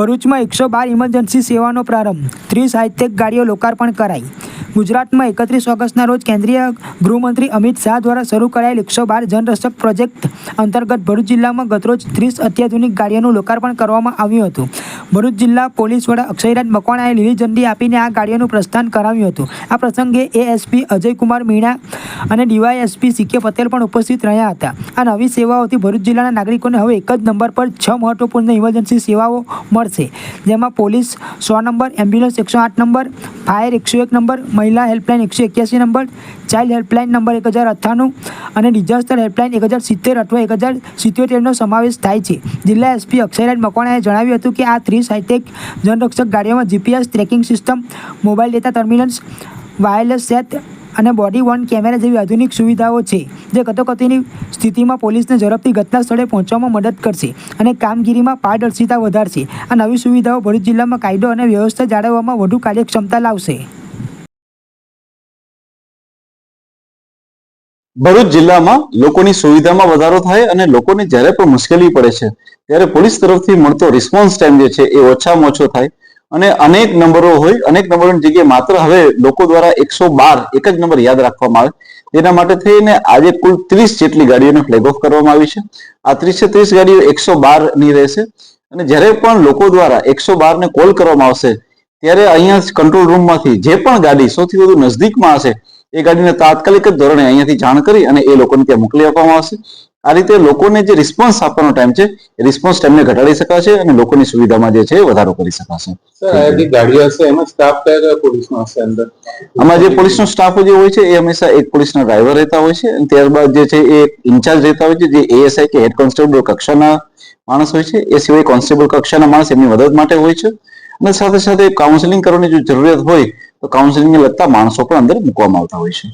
ભરૂચમાં એકસો બાર ઇમરજન્સી સેવાનો પ્રારંભ. ત્રીસ હાઈટેક ગાડીઓ લોકાર્પણ કરાઈ. ગુજરાતમાં એકત્રીસ ઓગસ્ટના રોજ કેન્દ્રીય ગૃહમંત્રી અમિત શાહ દ્વારા શરૂ કરાયેલ એકસો બાર જનરક્ષક પ્રોજેક્ટ અંતર્ગત ભરૂચ જિલ્લામાં ગતરોજ ત્રીસ અત્યાધુનિક ગાડીઓનું લોકાર્પણ કરવામાં આવ્યું હતું. ભરૂચ જિલ્લા પોલીસ વડા અક્ષયરાજ મકવાણાએ લીલી ઝંડી આપીને આ ગાડીઓનું પ્રસ્થાન કરાવ્યું હતું. આ પ્રસંગે એએસપી અજયકુમાર મીણા અને ડીવાયએસપી સીકે પટેલ પણ ઉપસ્થિત રહ્યા હતા. આ નવી સેવાઓથી ભરૂચ જિલ્લાના નાગરિકોને હવે એક જ નંબર પર છ મહત્વપૂર્ણ ઇમરજન્સી સેવાઓ મળશે, જેમાં પોલીસ સો નંબર, એમ્બ્યુલન્સ એકસો આઠ નંબર, ફાયર એકસો એક નંબર મહિલા હેલ્પલાઇન એકસો એક્યાસી નંબર, ચાઇલ્ડ હેલ્પલાઇન નંબર એક હજાર અઠ્ઠાણું અને ડિઝાસ્ટર હેલ્પલાઇન એક હજાર સિત્તેર અથવા એક હજાર સિત્યોતેરનો સમાવેશ થાય છે. જિલ્લા એસપી અક્ષયરાજ મકવાણાએ જણાવ્યું હતું કે આ ત્રીસ hi tech જનરક્ષક ગાડીઓમાં GPS tracking system mobile data terminals, wireless set અને બોડી વન કેમેરા જેવી આધુનિક સુવિધાઓ છે, જે કટોકટીની સ્થિતિમાં પોલીસને ઝડપથી ઘટના સ્થળે પહોંચવામાં મદદ કરશે અને કામગીરીમાં પારદર્શિતા વધારશે. આ નવી સુવિધાઓ ભરૂચ જિલ્લામાં કાયદો અને વ્યવસ્થા જાળવવામાં વધુ કાર્યક્ષમતા લાવશે. ભરૂચ જિલ્લામાં લોકોની સુવિધામાં વધારો થાય અને લોકોને જ્યારે પણ મુશ્કેલી પડે છે, ત્યારે પોલીસ તરફથી મળતો રિસ્પોન્સ ટાઈમ જે છે એ ઓછામાં ઓછો થાય. અને અનેક નંબરો હોય, અનેક નંબરોની જગ્યાએ માત્ર હવે લોકો દ્વારા એકસો બાર, એક જ નંબર યાદ રાખવામાં આવે. તેના માટે થઈને આજે કુલ ત્રીસ જેટલી ગાડીઓને ફ્લેગ ઓફ કરવામાં આવી છે. આ ત્રીસે ત્રીસ ગાડીઓ એકસો બારની રહેશે. અને જ્યારે પણ લોકો દ્વારા એકસો બાર ને કોલ કરવામાં આવશે, ત્યારે અહીંયા કંટ્રોલ રૂમમાંથી જે પણ ગાડી સૌથી વધુ નજદીકમાં હશે એ ગાડીને તાત્કાલિક જ ધોરણે અહીંયાથી જાણ કરી અને એ લોકોને ત્યાં મોકલી આપવામાં આવશે. આ રીતે લોકોને જે રિસ્પોન્સ આપવાનો ટાઈમ છે રિસ્પોન્સ ટાઈમને ઘટાડી શકાશે અને લોકોની સુવિધામાં જે છે વધારો કરી શકાશે. ગાડીઓ હશે એમાં સ્ટાફ કયા કયા પોલીસનો હશે અંદર? આમાં જે પોલીસનો સ્ટાફ જે હોય છે એ હંમેશા એક પોલીસના ડ્રાઈવર રહેતા હોય છે અને ત્યારબાદ જે છે એ ઇન્ચાર્જ રહેતા હોય છે જે એએસઆઈ કે હેડ કોન્સ્ટેબલ કક્ષાના માણસ હોય છે. એ સિવાય કોન્સ્ટેબલ કક્ષાના માણસ એમની મદદ માટે હોય છે. અને સાથે સાથે કાઉન્સેલિંગ કરવાની જો જરૂરિયાત હોય તો કાઉન્સેલિંગને લગતા માણસો પણ અંદર મૂકવામાં આવતા હોય છે.